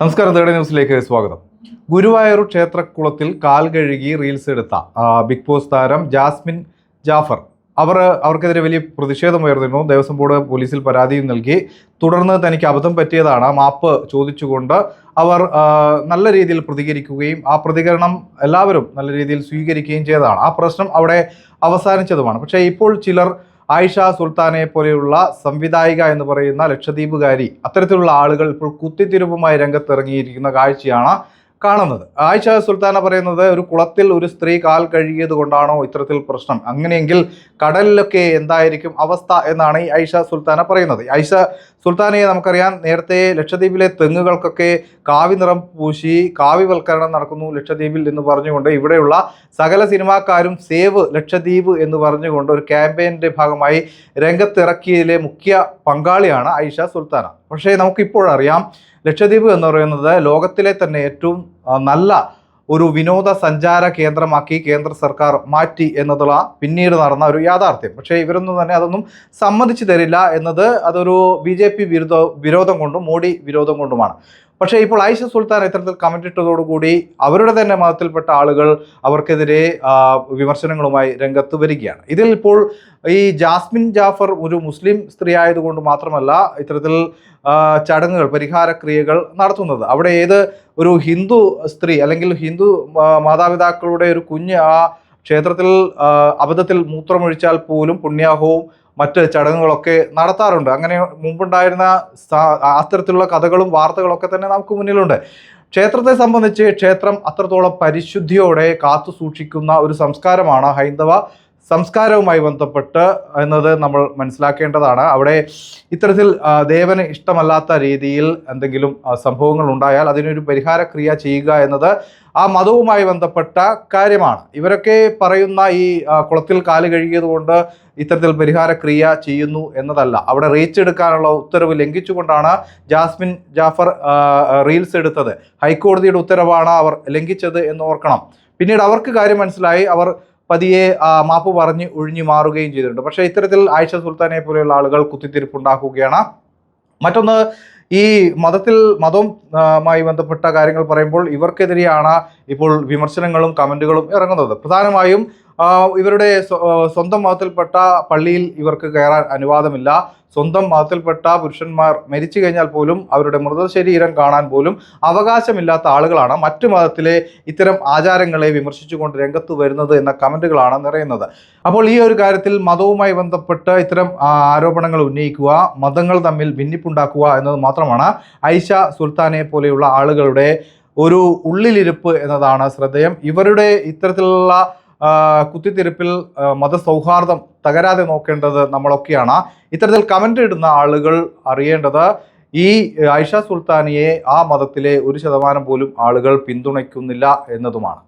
നമസ്കാരം തേർഡ് ന്യൂസിലേക്ക് സ്വാഗതം. ഗുരുവായൂർ ക്ഷേത്രക്കുളത്തിൽ കാൽ കഴുകി റീൽസ് എടുത്ത ബിഗ് ബോസ് താരം ജാസ്മിൻ ജാഫർ. അവർ അവർക്കെതിരെ വലിയ പ്രതിഷേധം ഉയർന്നിരുന്നു. ദേവസ്വം ബോർഡ് പോലീസിൽ പരാതിയും നൽകി. തുടർന്ന് തനിക്ക് അബദ്ധം പറ്റിയതാണ് മാപ്പ് ചോദിച്ചുകൊണ്ട് അവർ നല്ല രീതിയിൽ പ്രതികരിക്കുകയും ആ പ്രതികരണം എല്ലാവരും നല്ല രീതിയിൽ സ്വീകരിക്കുകയും ചെയ്തതാണ്. ആ പ്രശ്നം അവിടെ അവസാനിച്ചതുമാണ്. പക്ഷേ ഇപ്പോൾ ചിലർ ആയിഷ സുൽത്താനെ പോലെയുള്ള സംവിധായിക എന്ന് പറയുന്ന ലക്ഷദ്വീപുകാരി അത്തരത്തിലുള്ള ആളുകൾ ഇപ്പോൾ കുത്തിത്തിരുപ്പുമായി രംഗത്തിറങ്ങിയിരിക്കുന്ന കാഴ്ചയാണ് കാണുന്നത്. ആയിഷ സുൽത്താന പറയുന്നത് ഒരു കുളത്തിൽ ഒരു സ്ത്രീ കാൽ കഴുകിയത് കൊണ്ടാണോ ഇത്തരത്തിൽ പ്രശ്നം? അങ്ങനെയെങ്കിൽ കടലിലൊക്കെ എന്തായിരിക്കും അവസ്ഥ എന്നാണ് ഈ ഐഷ സുൽത്താന പറയുന്നത്. ഐഷ സുൽത്താനയെ നമുക്കറിയാം നേരത്തെ ലക്ഷദ്വീപിലെ തെങ്ങുകൾക്കൊക്കെ കാവി നിറം പൂശി കാവ്യവൽക്കരണം നടക്കുന്നു ലക്ഷദ്വീപിൽ എന്ന് പറഞ്ഞുകൊണ്ട് ഇവിടെയുള്ള സകല സിനിമാക്കാരും സേവ് ലക്ഷദ്വീപ് എന്ന് പറഞ്ഞുകൊണ്ട് ഒരു ക്യാമ്പയിന്റെ ഭാഗമായി രംഗത്തിറക്കിയതിലെ മുഖ്യ പങ്കാളിയാണ് ഐഷ സുൽത്താന. പക്ഷേ നമുക്കിപ്പോഴറിയാം ലക്ഷദ്വീപ് എന്ന് പറയുന്നത് ലോകത്തിലെ തന്നെ ഏറ്റവും നല്ല ഒരു വിനോദസഞ്ചാര കേന്ദ്രമാക്കി കേന്ദ്ര സർക്കാർ മാറ്റി എന്നതുള്ള പിന്നീട് നടന്ന ഒരു യാഥാർത്ഥ്യം. പക്ഷേ ഇവരൊന്നും തന്നെ അതൊന്നും സമ്മതിച്ചു തരില്ല എന്നത് അതൊരു ബി ജെ പി വിരുദ്ധ വിരോധം കൊണ്ടും മോഡി വിരോധം കൊണ്ടുമാണ്. പക്ഷേ ഇപ്പോൾ ഐഷ സുൽത്താൻ ഇത്തരത്തിൽ കമന്റ് ഇട്ടതോടുകൂടി അവരുടെ തന്നെ മതത്തിൽപ്പെട്ട ആളുകൾ അവർക്കെതിരെ വിമർശനങ്ങളുമായി രംഗത്ത് വരികയാണ്. ഇതിൽ ഇപ്പോൾ ഈ ജാസ്മിൻ ജാഫർ ഒരു മുസ്ലിം സ്ത്രീ ആയതുകൊണ്ട് മാത്രമല്ല ഇത്തരത്തിൽ ചടങ്ങുകൾ പരിഹാര ക്രിയകൾ നടത്തുന്നത്. അവിടെ ഏത് ഒരു ഹിന്ദു സ്ത്രീ അല്ലെങ്കിൽ ഹിന്ദു മാതാപിതാക്കളുടെ ഒരു കുഞ്ഞ് ആ ക്ഷേത്രത്തിൽ അബദ്ധത്തിൽ മൂത്രമൊഴിച്ചാൽ പോലും പുണ്യാഹവും മറ്റ് ചടങ്ങുകളൊക്കെ നടത്താറുണ്ട്. അങ്ങനെ മുമ്പുണ്ടായിരുന്ന അത്തരത്തിലുള്ള കഥകളും വാർത്തകളൊക്കെ തന്നെ നമുക്ക് മുന്നിലുണ്ട്. ക്ഷേത്രത്തെ സംബന്ധിച്ച് ക്ഷേത്രം അത്രത്തോളം പരിശുദ്ധിയോടെ കാത്തു സൂക്ഷിക്കുന്ന ഒരു സംസ്കാരമാണ് ഹൈന്ദവ സംസ്കാരവുമായി ബന്ധപ്പെട്ട് എന്നത് നമ്മൾ മനസ്സിലാക്കേണ്ടതാണ്. അവിടെ ഇത്തരത്തിൽ ദേവന് ഇഷ്ടമല്ലാത്ത രീതിയിൽ എന്തെങ്കിലും സംഭവങ്ങൾ ഉണ്ടായാൽ അതിനൊരു പരിഹാരക്രിയ ചെയ്യുക എന്നത് ആ മതവുമായി ബന്ധപ്പെട്ട കാര്യമാണ്. ഇവരൊക്കെ പറയുന്ന ഈ കുളത്തിൽ കാൽ കഴുകിയതുകൊണ്ട് ഇത്തരത്തിൽ പരിഹാരക്രിയ ചെയ്യുന്നു എന്നതല്ല. അവിടെ റീച്ച് എടുക്കാനുള്ള ഉത്തരവ് ലംഘിച്ചുകൊണ്ടാണ് ജാസ്മിൻ ജാഫർ റീൽസ് എടുത്തത്. ഹൈക്കോടതിയുടെ ഉത്തരവാണ് അവർ ലംഘിച്ചത് എന്ന് ഓർക്കണം. പിന്നീട് അവർക്ക് കാര്യം മനസ്സിലായി. അവർ പതിയെ മാപ്പ് പറഞ്ഞ് ഒഴിഞ്ഞു മാറുകയും ചെയ്തിട്ടുണ്ട്. പക്ഷേ ഇത്തരത്തിൽ ആയിഷ സുൽത്താനെ പോലെയുള്ള ആളുകൾ കുത്തിത്തിരിപ്പുണ്ടാക്കുകയാണ്. മറ്റൊന്ന് ഈ മതത്തിൽ മതവുമായി ബന്ധപ്പെട്ട കാര്യങ്ങൾ പറയുമ്പോൾ ഇവർക്കെതിരെയാണ് ഇപ്പോൾ വിമർശനങ്ങളും കമന്റുകളും ഇറങ്ങുന്നത്. പ്രധാനമായും ഇവരുടെ സ്വ- സ്വന്തം മതത്തിൽപ്പെട്ട പള്ളിയിൽ ഇവർക്ക് കയറാൻ അനുവാദമില്ല. സ്വന്തം മതത്തിൽപ്പെട്ട പുരുഷന്മാർ മരിച്ചു കഴിഞ്ഞാൽ പോലും അവരുടെ മൃതശരീരം കാണാൻ പോലും അവകാശമില്ലാത്ത ആളുകളാണ് മറ്റു മതത്തിലെ ഇത്തരം ആചാരങ്ങളെ വിമർശിച്ചുകൊണ്ട് രംഗത്ത് വരുന്നത് എന്ന കമന്റുകളാണ് നിറയുന്നത്. അപ്പോൾ ഈ ഒരു കാര്യത്തിൽ മതവുമായി ബന്ധപ്പെട്ട് ഇത്തരം ആരോപണങ്ങൾ ഉന്നയിക്കുക മതങ്ങൾ തമ്മിൽ ഭിന്നിപ്പുണ്ടാക്കുക എന്നത് മാത്രമാണ് ഐഷ സുൽത്താനെ പോലെയുള്ള ആളുകളുടെ ഒരു ഉള്ളിലിരിപ്പ് എന്നതാണ് ശ്രദ്ധേയം. ഇവരുടെ ഇത്തരത്തിലുള്ള കുത്തിത്തിരിപ്പിൽ മതസൗഹാർദ്ദം തകരാതെ നോക്കേണ്ടത് നമ്മളൊക്കെയാണ്. ഇത്തരത്തിൽ കമന്റ് ഇടുന്ന ആളുകൾ അറിയേണ്ടത് ഈ ഐഷ സുൽത്താനിയെ ആ മതത്തിലെ ഒരു ശതമാനം പോലും ആളുകൾ പിന്തുണയ്ക്കുന്നില്ല എന്നതുമാണ്.